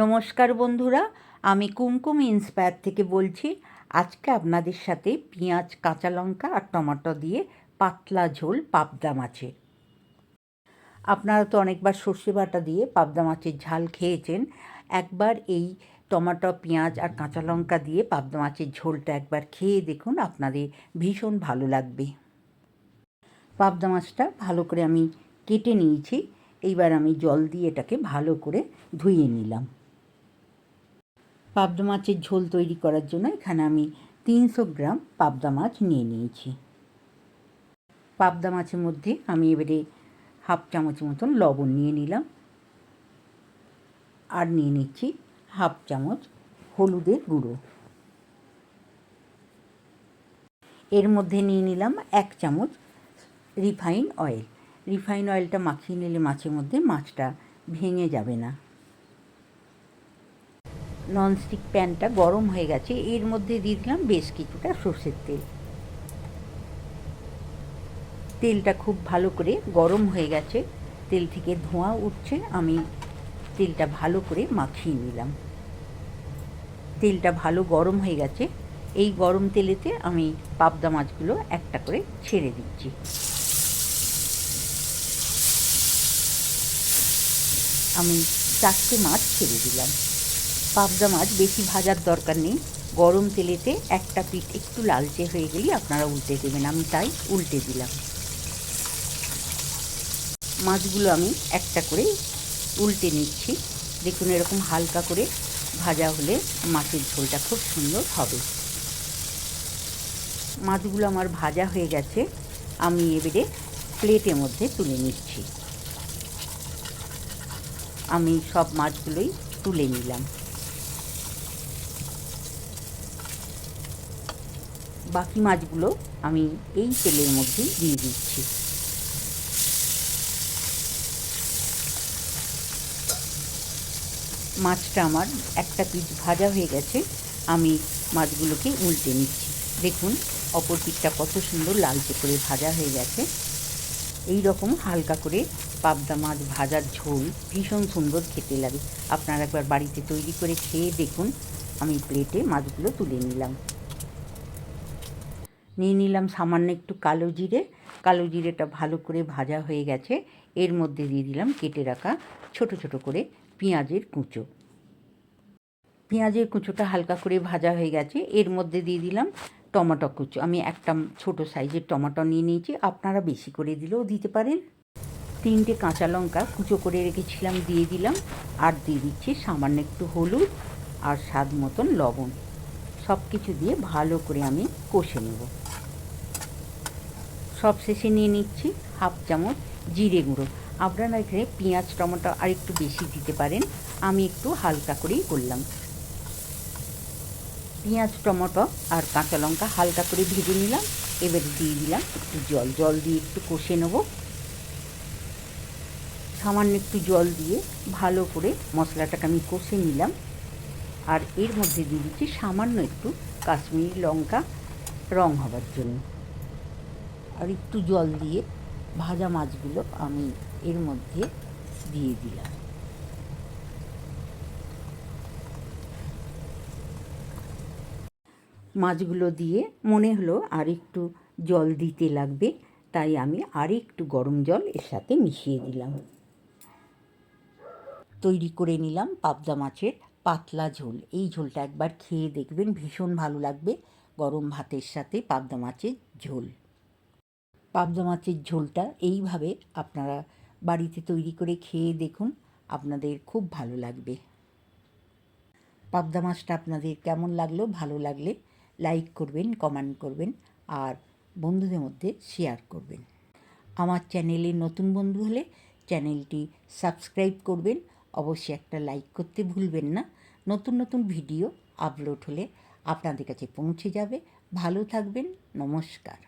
নমস্কার বন্ধুরা, আমি কুমকুম ইন্সপায়ার থেকে বলছি, আজকে আপনাদের সাথে পেঁয়াজ, কাঁচা লঙ্কা আর টমেটো দিয়ে পাতলা ঝোল পাবদা মাছের। আপনারা তো অনেকবার সর্ষে বাটা দিয়ে পাবদা মাছের ঝাল খেয়েছেন, একবার এই টমেটো, পেঁয়াজ আর কাঁচা লঙ্কা দিয়ে পাবদা মাছের ঝোলটা একবার খেয়ে দেখুন, আপনাদের ভীষণ ভালো লাগবে। পাবদা মাছটা ভালো করে আমি কেটে নিয়েছি, এইবার আমি জল দিয়ে এটাকে ভালো করে ধুয়ে নিলাম। পাবদা মাছের ঝোল তৈরি করার জন্য এখানে আমি তিনশো গ্রাম পাবদা মাছ নিয়ে নিয়েছি। পাবদা মাছের মধ্যে আমি এবারে হাফ চামচ মতন লবণ নিয়ে নিলাম। আর নিয়ে নিচ্ছি হাফ চামচ হলুদের গুঁড়ো। এর মধ্যে নিয়ে নিলাম এক চামচ রিফাইন অয়েল। রিফাইন অয়েলটা মাখিয়ে নিলে মাছের মধ্যে মাছটা ভেঙে যাবে না। ননস্টিক প্যানটা গরম হয়ে গেছে। এর মধ্যে দিয়ে দিলাম বেশ কিছুটা সর্ষের তেল। তেলটা খুব ভালো করে গরম হয়ে গেছে। তেল থেকে ধোঁয়া উঠছে। আমি তেলটা ভালো করে মাখিয়ে নিলাম। তেলটা ভালো গরম হয়ে গেছে। এই গরম তেলেতে আমি পাবদা মাছগুলো একটা করে ছেড়ে দিচ্ছি। আমি চারটে মাছ ছেড়ে দিলাম। পাবদা মাছ বেশি ভাজার দরকার নেই। গরম তেলেতে একটা পিঠ একটু লালচে হয়ে গেলেই আপনারা উল্টে দেবেন। আমি তাই উল্টে দিলাম। মাছগুলো আমি একটা করে উল্টে নিচ্ছি। দেখুন, এরকম হালকা করে ভাজা হলে মাছের ঝোলটা খুব সুন্দর হবে। মাছগুলো আমার ভাজা হয়ে গেছে। আমি এবারে প্লেটের মধ্যে তুলে নিচ্ছি। আমি সব মাছগুলোই তুলে নিলাম। বাকি মাছগুলো আমি এই তেলের মধ্যে দিয়ে দিচ্ছি। মাছটা আমার একটা পিঠ ভাজা হয়ে গেছে, আমি মাছগুলোকে উল্টে নিচ্ছি। দেখুন, অপর পিঠটা কত সুন্দর লালচে করে ভাজা হয়ে গেছে। এই রকম হালকা করে পাবদা মাছ ভাজার ঝোল ভীষণ সুন্দর খেতে লাগে। আপনারা একবার বাড়িতে তৈরি করে খেয়ে দেখুন, আমি প্লেটে মাছগুলো তুলে নিলাম। নিয়ে নিলাম সামান্য একটু কালো জিরে। কালো জিরেটা ভালো করে ভাজা হয়ে গেছে। এর মধ্যে দিয়ে দিলাম কেটে রাখা ছোট ছোট করে পেঁয়াজের কুঁচো। পেঁয়াজের কুঁচোটা হালকা করে ভাজা হয়ে গেছে। এর মধ্যে দিয়ে দিলাম টমেটো কুচো। আমি একটা ছোট সাইজের টমেটো নিয়ে নিয়েছি। আপনারা বেশি করে দিলেও দিতে পারেন। তিনটে কাঁচা লঙ্কা কুচো করে রেখেছিলাম, দিয়ে দিলাম। আর দিয়ে দিচ্ছি সামান্য একটু হলুদ আর স্বাদ মতন লবণ। সব কিছু দিয়ে ভালো করে আমি কষে নেব। সব শেষে নিয়ে নিচ্ছি হাফ চামচ জিরে গুঁড়ো। আপনারা এখানে পেঁয়াজ, টমেটো আর একটু বেশি দিতে পারেন। আমি একটু হালকা করেই করলাম। পেঁয়াজ, টমেটো আর কাঁচা লঙ্কা হালকা করে ভেজে নিলাম। এবারে দিয়ে দিলাম একটু জল। জল দিয়ে একটু কষে নেব। সামান্য একটু জল দিয়ে ভালো করে মশলাটাকে আমি কষে নিলাম। আর এর মধ্যে দিয়ে দিচ্ছি সামান্য একটু কাশ্মীরি লঙ্কা রং হবার জন্য। আর একটু জল দিয়ে ভাজা মাছগুলো আমি এর মধ্যে দিয়ে দিলাম। মাছগুলো দিয়ে মনে হলো আর একটু জল দিতে লাগবে, তাই আমি আর একটু গরম জল এর সাথে মিশিয়ে দিলাম। তৈরি করে নিলাম পাবদা মাছের পাতলা ঝোল। এই ঝোলটা একবার খেয়ে দেখবেন, ভীষণ ভালো লাগবে। গরম ভাতের সাথে পাবদা মাছের ঝোল। পাবদা মাছের ঝোলটা এইভাবে আপনারা বাড়িতে তৈরি করে খেয়ে দেখুন, আপনাদের খুব ভালো লাগবে। পাবদা মাছটা আপনাদের কেমন লাগল, ভালো লাগলে লাইক করবেন, কমেন্ট করবেন আর বন্ধুদের মধ্যে শেয়ার করবেন। আমার চ্যানেলে নতুন বন্ধু হলে চ্যানেলটি সাবস্ক্রাইব করবেন অবশ্যই একটা লাইক করতে ভুলবেন না। নতুন নতুন ভিডিও আপলোড হলে আপনাদের কাছে পৌঁছে যাবে। ভালো থাকবেন, নমস্কার।